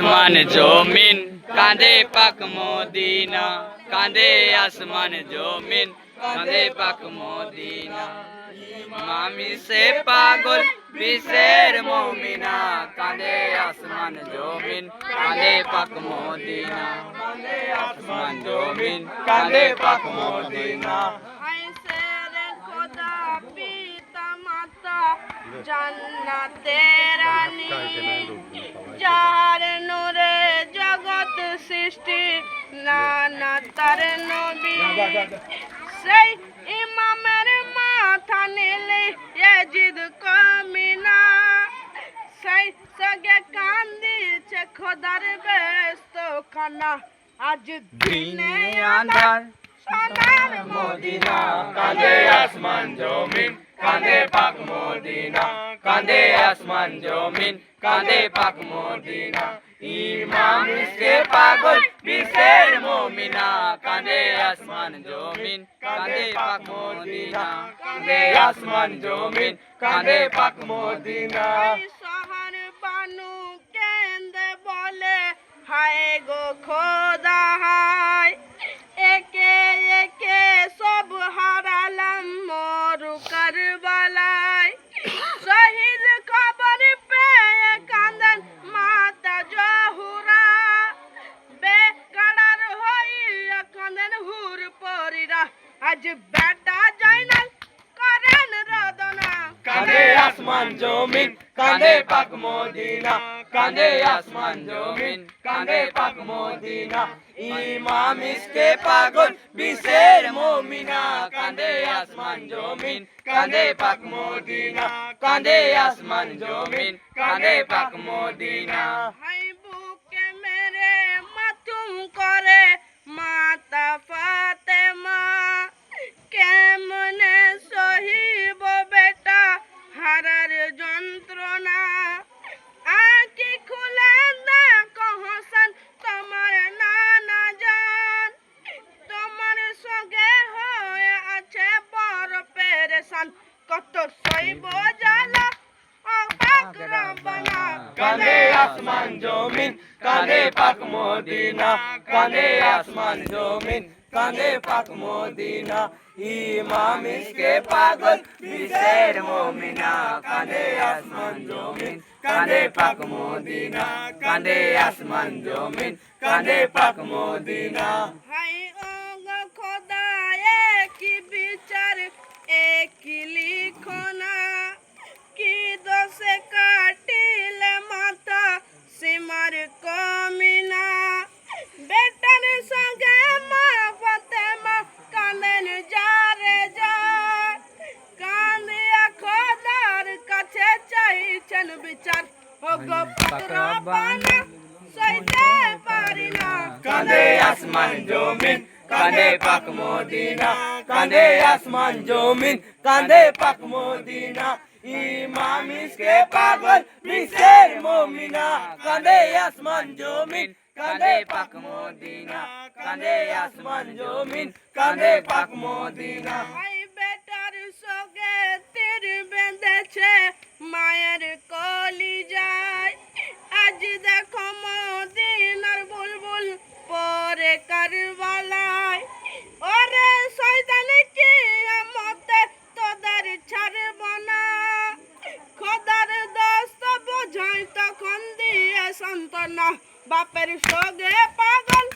আসমান জমিন কাঁদে পাক মদিনা কাঁদে আসমান জমিন কাঁদে পাক মদিনা মামি সে পাগল বিশের মমিনা কাঁদে আসমান জমিন কাঁদে পাক মদিনা কাঁদে আসমান জমিন কাঁদে পাক মদিনা জান্নাতের রানী যার নূরে জগৎ সৃষ্টি নানা তার নবী। সেই ইমামের মাথা নিলে এজিদ কমিনা সেই সগে কান্দিছে খোদার ব্যস্ত খানা আজ দিনে আধার সোনার মদিনা কাঁদে আসমান জমিন। কাঁদে পাক মদিনা, কাঁদে আসমান জমিন, কাঁদে পাক মদিনা। ইমাম সে পাগল বিশের মমিনা, কাঁদে আসমান জমিন, কাঁদে পাক মদিনা, কাঁদে আসমান জমিন, কাঁদে পাক মদিনা। কারবালায়। শহীদ খবর পেয়ে কান্দেন মাতা জহুরা। বেকার হইয়া কান্দেন হুর পরিরা। আজ বেটা জয়নাল করেন রদনা। কাঁদে আসমান জমিন কানে পাক মদিনা। কাঁদে আসমান জমিন, কাঁদে পাক মদিনা। ইমাম ইসকে পাগল বিশের মমিনা। কাঁদে আসমান জমিন, কাঁদে পাক মদিনা। কাঁদে আসমান জমিন, কাঁদে পাক মদিনা। হাই বুকে মেরে মাতুম করে, মাতা পেরেশান কত সইব রব্বানা কাঁদে আসমান জমিন কাঁদে পাক মদিনা। কাঁদে আসমান জমিন কাঁদে পাক মদিনা। ইমাম ইসকে পাগল বিশের মমিনা। কাঁদে আসমান জমিন কাঁদে পাক মদিনা। কাঁদে আসমান জমিন কাঁদে পাক মদিনা। হাই ও খোদা কি বিচার কি লিখনা কি দোষে কাটিলে মাথা সীমার কমিনা বেটার সঙ্গে মা ফতেমা কাঁদেন যারে যা কান্দিয়া খোদার কাছে চাইছেন বিচার। ও গো পাত্রবানা সইতে পারি না। কাঁদে আসমান জমিন কাঁদে পাক মদিনা কাঁদে আসমান জমিন কাঁদে পাক মদিনা। ইমাম ইসকে পাগল বিশের মমিনা। কাঁদে আসমান জমিন কাঁদে পাক মদিনা। কাঁদে আসমান জমিন কাঁদে পাক মদিনা। বেটার সঙ্গে তীর বেঁধেছে, মায়ের কলি যায় বাপের সঙ্গে পাগল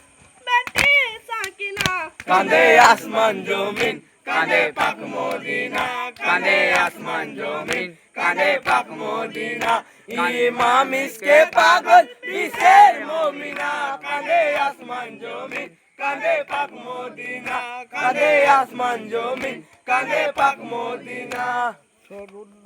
বেটি সাকিনা কাঁদে আসমান জমিন কাঁদে পাক মদিনা কাঁদে আসমান জমিন কাঁদে পাক মদিনা ইমাম ইসকে পাগল বিশের মমিনা কাঁদে আসমান জমিন কাঁদে পাক মদিনা কাঁদে আসমান জমিন কাঁদে পাক মদিনা